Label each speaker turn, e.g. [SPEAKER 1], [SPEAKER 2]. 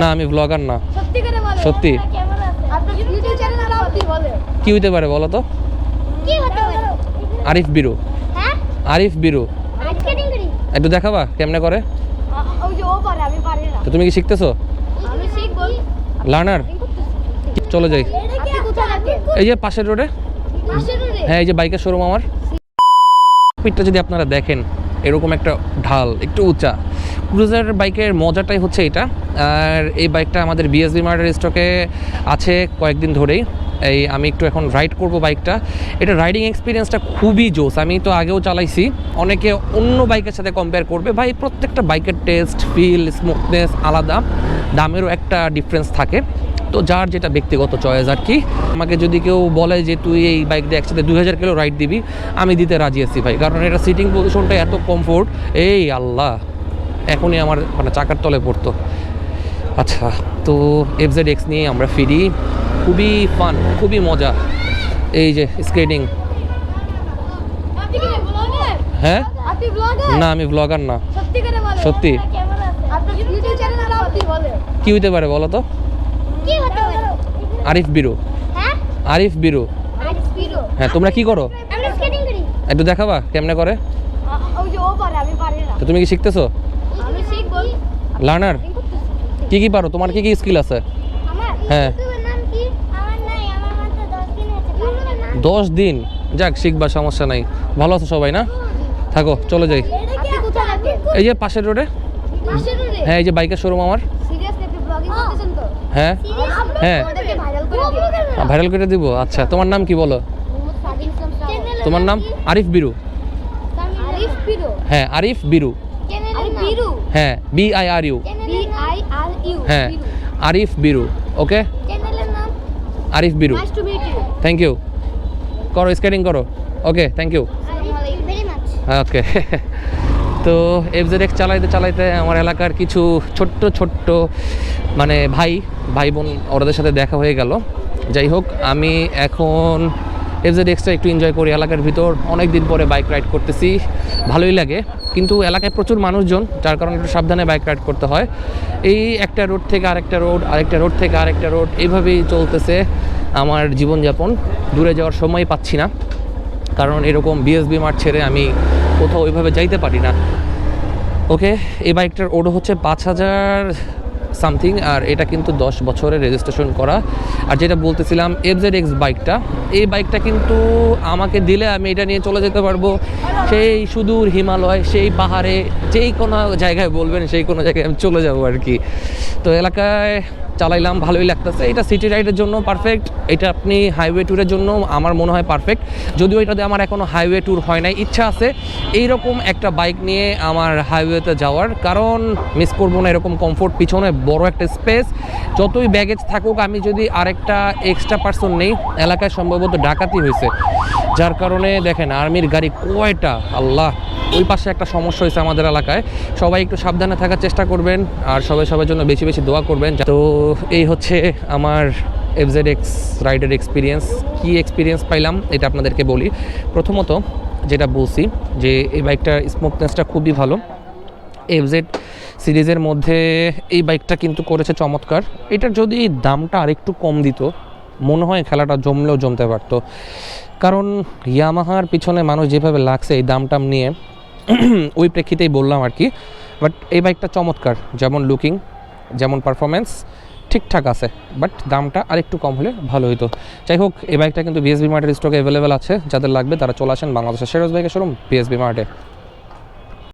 [SPEAKER 1] না আমি ব্লগার না।
[SPEAKER 2] সত্যি করে বলে
[SPEAKER 1] সত্যি?
[SPEAKER 2] আপনার ইউটিউব চ্যানেল নাম কি বলে?
[SPEAKER 1] কি হতে পারে বলো তো?
[SPEAKER 2] কি হতে পারে?
[SPEAKER 1] আরিফ বিরু।
[SPEAKER 2] হ্যাঁ?
[SPEAKER 1] আরিফ বিরু। একটু দেখাবা কেমনে করে? তো তুমি কি শিখতেছো? লার্নার চলে যাই। এই যে পাশের রোডে।
[SPEAKER 2] পাশের রোডে?
[SPEAKER 1] হ্যাঁ এই যে বাইকের শোরুম আমার। পিঠটা যদি আপনারা দেখেন এরকম একটা ঢাল একটু উঁচা। ক্রুজার বাইকের মজাটাই হচ্ছে এটা। আর এই বাইকটা আমাদের বিএসবি মার্ডার স্টকে আছে কয়েকদিন ধরেই। এই আমি একটু এখন রাইড করব বাইকটা। এটা রাইডিং এক্সপিরিয়েন্সটা খুবই জোস। আমি তো আগেও চালাইছি। অনেকে অন্য বাইকের সাথে কম্পেয়ার করবে। ভাই, প্রত্যেকটা বাইকের টেস্ট ফিল স্মুথনেস আলাদা। দামেরও একটা ডিফারেন্স থাকে। তো যার যেটা ব্যক্তিগত চয়েস আর কি। আমাকে যদি কেউ বলে যে, তুই এই বাইক দিয়ে একসাথে দুই হাজার কিলো রাইড দিবি, আমি দিতে রাজি আছি ভাই। কারণ এটা সিটিং পজিশনটা এত কমফোর্ট এই আল্লাহ! এখনই আমার মানে চাকার তলে পড়তো। আচ্ছা তো এফজেড এক্স নিয়ে আমরা ফিরি। খুবই ফান খুবই মজা। এই যে স্কেটিং হ্যাঁ? না আমি ব্লগার না।
[SPEAKER 2] সত্যি? কি
[SPEAKER 1] হতে পারে বলো তো? আরিফ বিরু। আরিফ বিরু। হ্যাঁ তোমরা কি করো? একটু দেখাবা কেমনে করে? তো তুমি কি শিখতেছো? লার্নার কি কি পারো? তোমার কি কি স্কিল আছে? হ্যাঁ।
[SPEAKER 2] ইউটিউবের নাম কি? আমার নাই আমার মাত্র 10 দিন হয়েছে। পারি না?
[SPEAKER 1] দশ দিন? যাক শিখবা সমস্যা নাই। ভালো আছো সবাই না? থাকো চলে যাই। এই যে পাশের রোডে? হ্যাঁ এই যে বাইকের শোরুম আমার।
[SPEAKER 2] সিরিয়াসলি আপনি ব্লগিং করতেছেন তো?
[SPEAKER 1] হ্যাঁ। হ্যাঁ।
[SPEAKER 2] ভাইরাল করে
[SPEAKER 1] দিব? আচ্ছা তোমার নাম কি বলো? তোমার নাম আরিফ বিরু। হ্যাঁ আরিফ বিরু।
[SPEAKER 2] বিরু।
[SPEAKER 1] হ্যাঁ বি আই আর ইউ হ্যাঁ Arif Biru okay Arif Biru thank you করো স্কেটিং করো। ওকে থ্যাংক ইউ ওকে তো এফজেড এক্স চালাইতে চালাইতে আমার এলাকার কিছু ছোট্ট ছোট্ট মানে ভাই ভাই বোন ওদের সাথে দেখা হয়ে গেল। যাই হোক আমি এখন এফজেড এক্সটা একটু এনজয় করি, এলাকার ভিতর অনেক দিন পরে বাইক রাইড করতেছি, ভালোই লাগে। কিন্তু এলাকায় প্রচুর মানুষজন, যার কারণে একটু সাবধানে বাইক রাইড করতে হয়। এই একটা রোড থেকে আরেকটা রোড আরেকটা রোড থেকে আরেকটা রোড এইভাবেই চলতেছে আমার জীবনযাপন। দূরে যাওয়ার সময় পাচ্ছি না, কারণ এরকম বিএসবি মাঠ ছেড়ে আমি কোথাও ওইভাবে যাইতে পারি না। ওকে এই বাইকটার ওডো হচ্ছে পাঁচ হাজার সামথিং, আর এটা কিন্তু দশ বছরে রেজিস্ট্রেশন করা। আর যেটা বলতেছিলাম এফজেড এক্স বাইকটা এই বাইকটা কিন্তু আমাকে দিলে আমি এটা নিয়ে চলে যেতে পারব। সেই সুদূর হিমালয়, সেই পাহাড়ে, যেই কোনো জায়গায় বলবেন, সেই কোনো জায়গায় আমি চলে যাব আর কি। তো এলাকায় চালাইলাম, ভালোই লাগতেছে। এটা সিটি রাইডের জন্য পারফেক্ট এটা আপনি হাইওয়ে ট্যুরের জন্য আমার মনে হয় পারফেক্ট যদিও এটাতে আমার এখনও হাইওয়ে ট্যুর হয় নাই, ইচ্ছা আছে এইরকম একটা বাইক নিয়ে আমার হাইওয়েতে যাওয়ার। কারণ মিস করব না এরকম কমফোর্ট পিছনে বড় একটা স্পেস যতই ব্যাগেজ থাকুক, আমি যদি আরেকটা এক্সট্রা পার্সন নেই, এলাকায় সম্ভবত ডাকাতি হয়েছে। যার কারণে দেখেন আর্মির গাড়ি কয়টা? আল্লাহ, ওই পাশে একটা সমস্যা হয়েছে আমাদের এলাকায়। সবাই একটু সাবধানে থাকার চেষ্টা করবেন, আর সবাই সবার জন্য বেশি বেশি দোয়া করবেন। তো এই হচ্ছে আমার এফজেড এক্স রাইডের এক্সপিরিয়েন্স কী এক্সপিরিয়েন্স পাইলাম, এটা আপনাদেরকে বলি। প্রথমত যেটা বলছি, যে এই বাইকটার স্মুথনেসটা খুবই ভালো। এফজেড সিরিজের মধ্যে এই বাইকটা কিন্তু করেছে চমৎকার। এটার যদি দামটা আরেকটু কম দিত, মনে হয় খেলাটা জমলেও জমতে পারতো। কারণ ইয়ামাহার পিছনে মানুষ যেভাবে লাগছে এই দাম টাম নিয়ে, ওই প্রেক্ষিতেই বললাম আর কি। বাট এই বাইকটা চমৎকার, যেমন লুকিং যেমন পারফরমেন্স ঠিকঠাক আছে বাট দামটা আরেকটু কম হলে ভালো হতো যাই হোক, এই বাইকটা কিন্তু বিএসবি মার্টের স্টকে অ্যাভেলেবেল আছে, যাদের লাগবে তারা চলে আসেন বাংলাদেশের সেরোজ বাইকের শোরুম বিএসবি মার্টে